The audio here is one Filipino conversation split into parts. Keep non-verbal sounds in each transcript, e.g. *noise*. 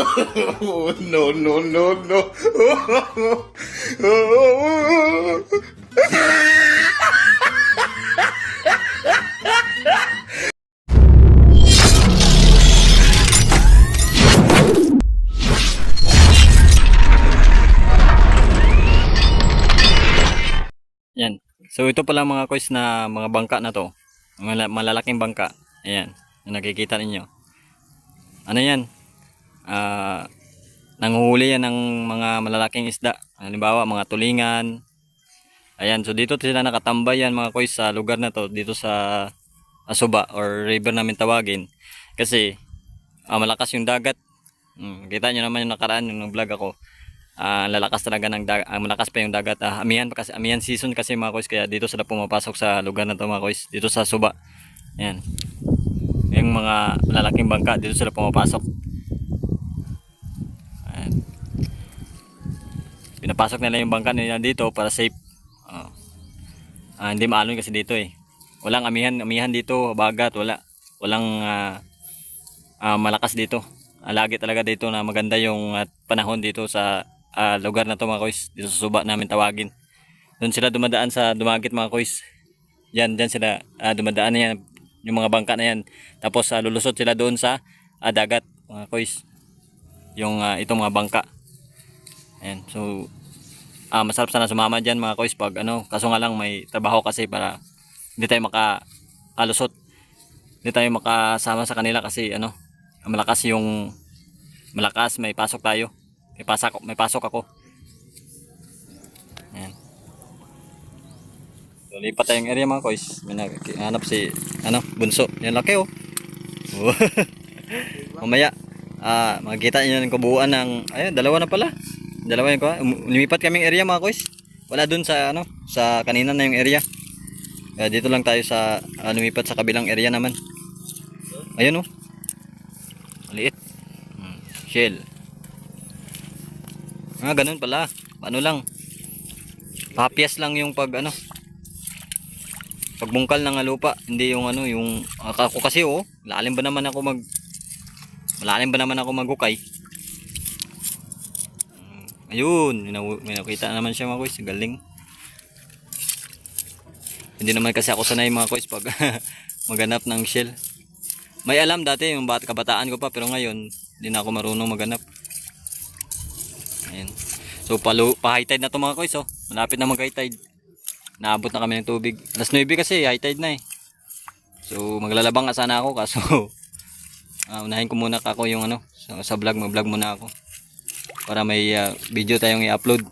*laughs* no, no, no, no. Yan. So ito pala mga kois na mga bangka na to. Mala- malalaking bangka. Ayan. Nakikita ninyo. Ano yan? Ah, nanguhuli yan ng mga malalaking isda. Halimbawa, mga tulingan. Ayan. So dito sila nakatambay yan mga kois sa lugar na to. Dito sa Asuba or river namin tawagin. Kasi ah, malakas yung dagat. Hmm, kita nyo naman yung nakaraan yung vlog ako. Ah, lalakas talaga ng dagat, malakas pa yung dagat. Ah, amihan kasi amihan season kasi mga kois kaya dito sila pumapasok sa lugar na to mga kois, dito sa Suba. Ayan. Yung mga malalaking bangka dito sila pumapasok. Ayan. Pinapasok nila yung bangka nila dito para safe. Oh. Ah, hindi maalon kasi dito eh. Walang amihan, amihan dito, bagat, wala. Walang ah, ah, malakas dito. Ah, lagi talaga dito na maganda yung ah, panahon dito sa ah, lugar na to mga kois. Dito sa suba namin tawagin. Doon sila dumadaan sa dumagit mga kois. Yan, dyan sila ah, dumadaan yan. Yung mga bangka na yan. Tapos ah, lulusot sila doon sa ah, dagat mga kois. Yung ah, itong mga bangka. Ayan, so ah, masarap sana sumama dyan mga kois pag ano. Kaso nga lang may trabaho kasi para hindi tayo makalusot. Hindi tayo makasama sa kanila kasi ano, malakas yung malakas may pasok tayo may pasok may pasok ako Ayan. so lipat tayong area mga kois may hanap si ano bunso yan laki Oh. *laughs* mamaya ah makikita niyo yung kabuuan ng ayun dalawa na pala dalawa yung kuha. Um- lumipat kaming area mga kois wala dun sa ano sa kanina na yung area kaya dito lang tayo sa ah, lumipat sa kabilang area naman ayun oh Maliit. Hmm. Shell. Ah, ganun pala. Ano lang. Papias lang yung pag ano. Pagbungkal ng lupa, hindi yung ano, yung ako kasi oh, lalim ba naman ako mag Malalim ba naman ako magukay? Hmm, Ayun, may nakita naman siya mga kois, galing. Hindi naman kasi ako sanay mga kois pag *laughs* maganap ng shell. May alam dati yung bat kabataan ko pa pero ngayon hindi na ako marunong maganap. Ayan. So palo pa high tide na to mga kois oh. Malapit na mag high tide. Naabot na kami ng tubig. Alas 9 kasi high tide na eh. So maglalabang nga sana ako kaso *laughs* ah, unahin ko muna ako yung ano sa, sa vlog mag-vlog muna ako para may ah, video tayong i-upload.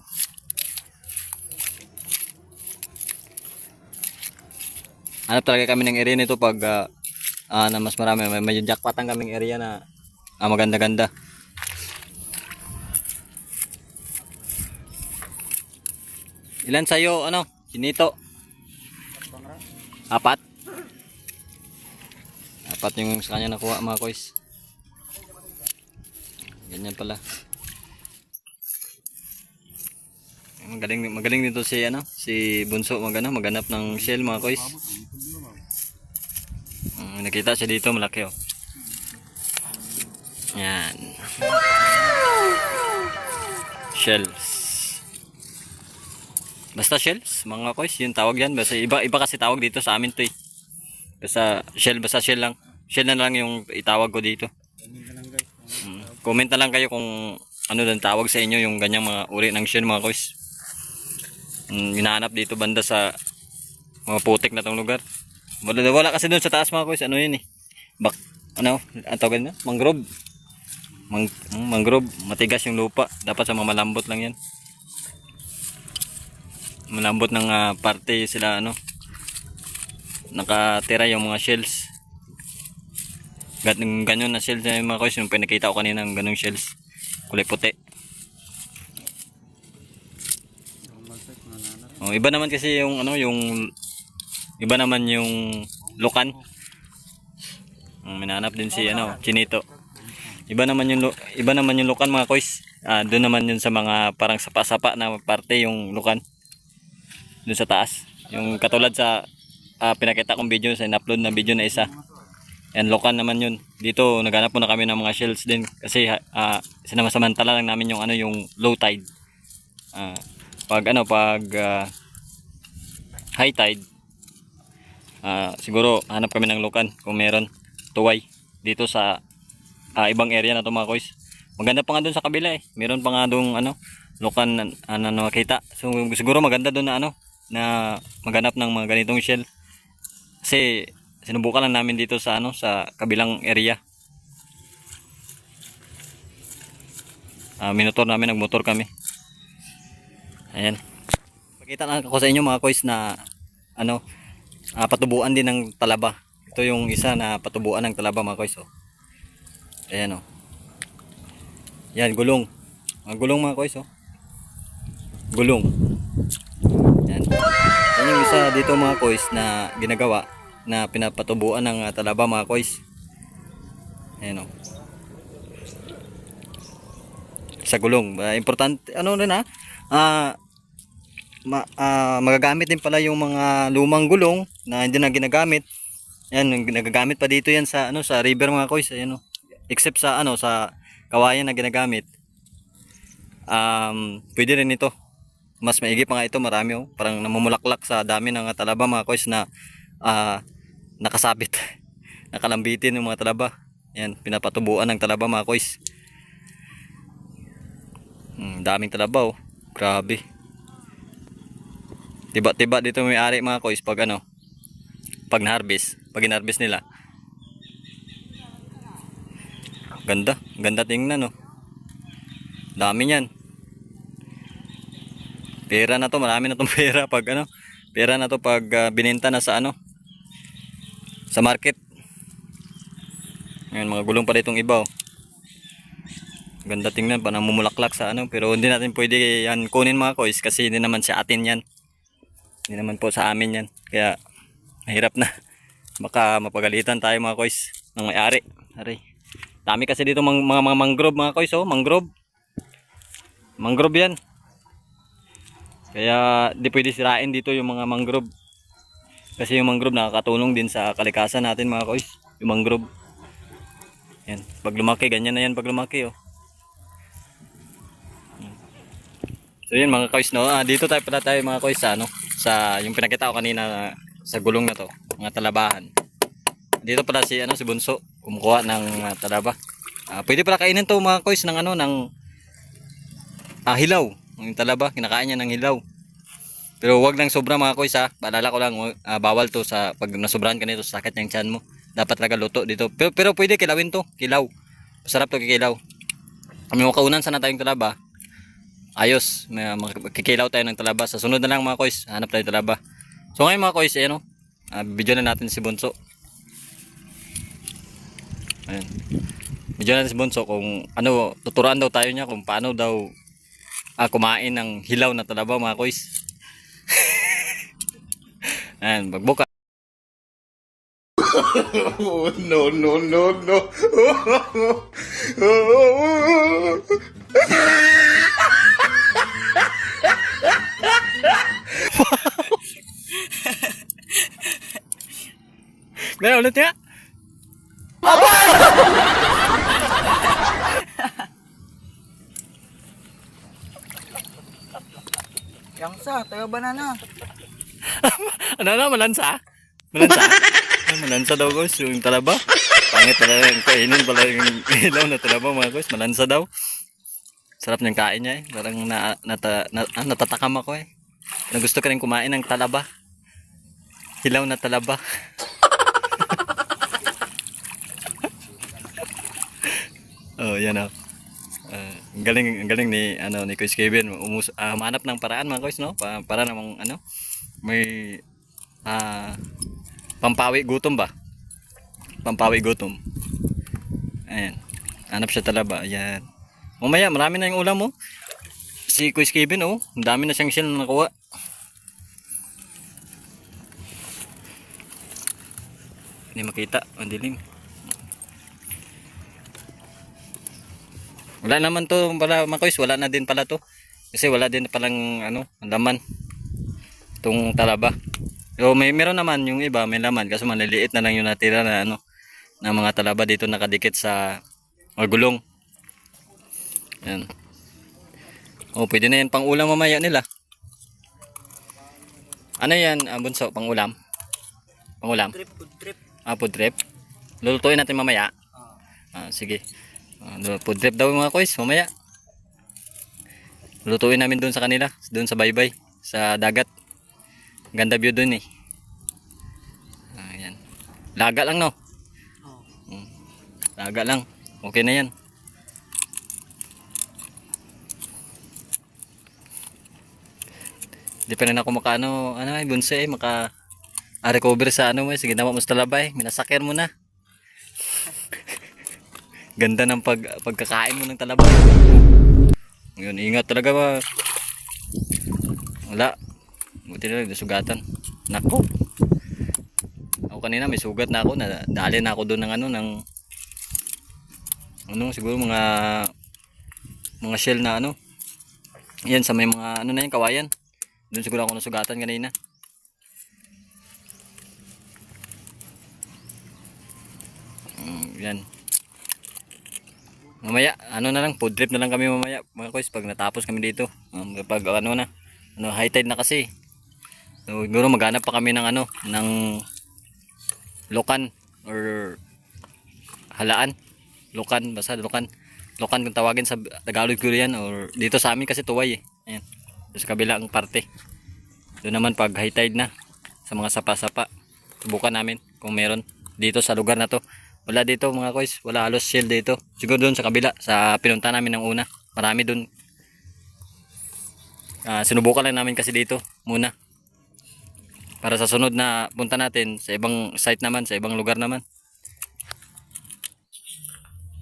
Hanap talaga kami ng area nito pag ah, ah, na mas marami. May, may jackpotan kaming area na ah, maganda-ganda. Ilan sa'yo, ano? Sinito? Apat? Apat yung sa kanya nakuha mga kois. Ganyan pala. Magaling magaling dito si ano, si Bunso magano, maganap ng shell mga kois. Mm, nakita siya dito malaki oh. Yan. Shells. Basta shells, mga kois, yung tawag yan. Basta iba iba kasi tawag dito sa amin to eh. Basta shell, basta shell lang. Shell na lang yung itawag ko dito. Mm. Comment na lang kayo kung ano lang tawag sa inyo yung ganyang mga uri ng shell mga kois. Mm, hinahanap dito banda sa mga putik na tong lugar. Wala, wala kasi doon sa taas mga kois, ano yun eh. Bak, ano, ang tawag na? Mangrove. Mang, mm, mangrove, matigas yung lupa. Dapat sa mga malambot lang yan. Malambot ng ah, parte sila ano. Nakatira yung mga shells. Ganyan, ganyan na shells na yung mga kois, yung pinakita ko kanina ng ganong shells. Kulay puti. Oh, iba naman kasi yung ano, yung iba naman yung lukan. Um, minanap din si ano, Chinito. Iba naman yung iba naman yung lukan mga kois. Ah, doon naman yun sa mga parang sapa-sapa na parte yung lukan. Doon sa taas. Yung katulad sa ah, pinakita kong video sa in-upload na video na isa. Yan, lokan naman yun. Dito, naghanap muna kami ng mga shells din. Kasi ah, sinasamantala lang namin yung ano yung low tide. Ah, pag ano pag ah, high tide ah, siguro hanap kami ng lukan kung meron tuway dito sa ah, ibang area na to mga koys. Maganda pa nga doon sa kabila eh. Meron pa nga doon ano lukan na, ano, na makita. So siguro maganda doon na ano na maghanap ng mga ganitong shell. Kasi sinubukan lang namin dito sa ano sa kabilang area. Ah, minotor namin, nagmotor kami. Ayan. Pakita lang ako sa inyo mga koys na ano, ah, patubuan din ng talaba. Ito yung isa na patubuan ng talaba mga koys. Oh. Ayan oh. Yan, gulong. Mga gulong mga koys oh. Gulong. Yan. Yan yung isa dito mga koys na ginagawa na pinapatubuan ng ah, talaba mga koys. Ayan oh. Sa gulong. Ah, importante, ano rin ha? Ah, ma, ah, magagamit din pala yung mga lumang gulong na hindi na ginagamit. Yan, yung nagagamit pa dito yan sa ano sa river mga koys, ayan oh. Except sa ano sa kawayan na ginagamit. Um, pwede rin ito. Mas maigi pa nga ito, marami oh. Parang namumulaklak sa dami ng talaba mga koys na ah, nakasabit. *laughs* Nakalambitin yung mga talaba. Yan, pinapatubuan ng talaba mga koys. Hmm, daming talaba oh. Grabe. Tiba-tiba dito may ari mga koys pag ano, pag na-harvest, pag in-harvest nila. Ganda, ganda tingnan oh. Dami niyan. Pera na to, marami na tong *laughs* pera pag ano, pera na to pag ah, binenta na sa ano, sa market. Ngayon, mga gulong pa ditong iba oh. Ganda tingnan pa namumulaklak sa ano pero hindi natin pwede yan kunin mga kois kasi hindi naman sa atin yan. Hindi naman po sa amin yan. Kaya mahirap na. *laughs* Baka mapagalitan tayo mga kois ng may-ari. Aray. Dami kasi dito mga, mga, mga mangrove mga kois oh, mangrove. Mangrove yan. Kaya di pwede sirain dito yung mga mangrove. Kasi yung mangrove nakakatulong din sa kalikasan natin mga kois. Yung mangrove. Yan. Pag lumaki, ganyan na yan pag lumaki oh. So yun mga kois no, ah, dito tayo pala tayo mga kois sa ano, sa yung pinakita ko kanina sa gulong na to, mga talabahan. Dito pala si ano si Bunso, kumukuha ng ah, talaba. Ah, pwede pala kainin to mga kois ng ano ng ah, hilaw, yung talaba, kinakain niya ng hilaw. Pero wag lang sobra mga kois ha, paalala ko lang ah, bawal to sa pag nasobrahan ka nito sakit ng tiyan mo. Dapat talaga luto dito. Pero, pero pwede kilawin to, kilaw. Masarap to kikilaw. Kami makaunan sana tayong talaba, ayos may magkikilaw tayo ng talaba sa sunod na lang mga kois hanap tayo talaba so ngayon mga kois eh, ano, ah, video na natin si Bunso Ayan. video natin si Bunso kung ano tuturuan daw tayo niya kung paano daw ah, kumain ng hilaw na talaba mga kois Ayan, magbuka Oh, no, no, no, no. Gaya ulit nga Yang sa, tayo banana. *laughs* ano na malansa? Malansa? *laughs* Malansa daw guys yung talaba. Pangit pala yung kainin pala yung hilaw na talaba mga guys. Malansa daw. Sarap niyang kain niya eh. Parang na, nata, na, ah, natatakam ako eh. Na gusto ka rin kumain ng talaba. Hilaw na talaba. *laughs* Oh yan oh Ang galing galing ni ano ni Coach Kevin. Umus ah, humanap ng paraan mga coach no? Pa- para namang ano may ah pampawi gutom ba? Pampawi gutom. Ayan. Hanap siya talaba ayan. Mamaya marami na yung ulam mo si Coach Kevin oh. Dami na siyang na nakuha. Hindi makita ang dilim wala naman to pala mga wala na din pala to kasi wala din palang ano laman itong talaba So may meron naman yung iba may laman kasi maliliit na lang yung natira na ano na mga talaba dito nakadikit sa mga gulong. Yan. Oh, pwede na yan pang ulam mamaya nila. Ano yan, ah, bunso, pang ulam? Pang ulam? Trip, good trip. Ah, food trip. Lulutuin natin mamaya. Ah, sige. Ah, food trip daw mga kois, mamaya. Lulutuin namin doon sa kanila, doon sa baybay, sa dagat. Ganda view doon eh. Ah, yan. Laga lang no. Oh. Mm. Laga lang. Okay na yan. Di pa rin ako makaano, ano ay bunse eh, maka ah, recover sa ano eh. sige naman mo sa talabay, minasakyan mo na. Ganda ng pag, pagkakain mo ng talabay. Ngayon, ingat talaga ba. Wala. Buti na lang, sugatan. Nako. Ako kanina may sugat na ako, na, dali na ako doon ng ano, ng ano, siguro mga mga shell na ano. Yan, sa may mga ano na yan, kawayan. Doon siguro ako nasugatan kanina. Mm, yan. Mamaya, ano na lang, food trip na lang kami mamaya, mga kois, pag natapos kami dito. Um, pag ano na, ano, high tide na kasi. So, siguro maghanap pa kami ng ano, ng lokan or halaan. Lokan, basta lokan. Lokan kung tawagin sa Tagalog ko yan or dito sa amin kasi tuway eh. Ayan. Sa kabilang parte. Doon naman pag high tide na sa mga sapa-sapa. Subukan namin kung meron dito sa lugar na to. Wala dito mga kois, wala halos shell dito. Siguro doon sa kabila, sa pinunta namin ng una. Marami doon. Ah, sinubukan lang namin kasi dito muna. Para sa sunod na punta natin sa ibang site naman, sa ibang lugar naman.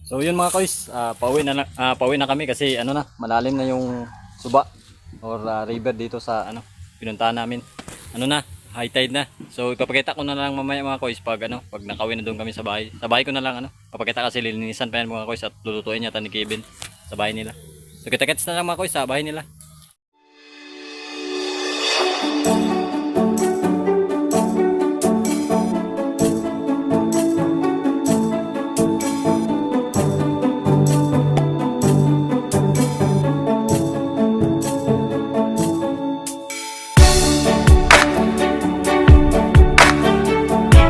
So yun mga kois, ah, pauwi na ah, pauwi na kami kasi ano na, malalim na yung suba or ah, river dito sa ano, pinuntahan namin. Ano na, high tide na. So ipapakita ko na lang mamaya mga kois pag ano, pag nakauwi na doon kami sa bahay. Sa bahay ko na lang ano, papakita kasi lilinisan pa yan mga kois at lulutuin yata ni Kevin sa bahay nila. So kita-kits na lang mga kois sa bahay nila.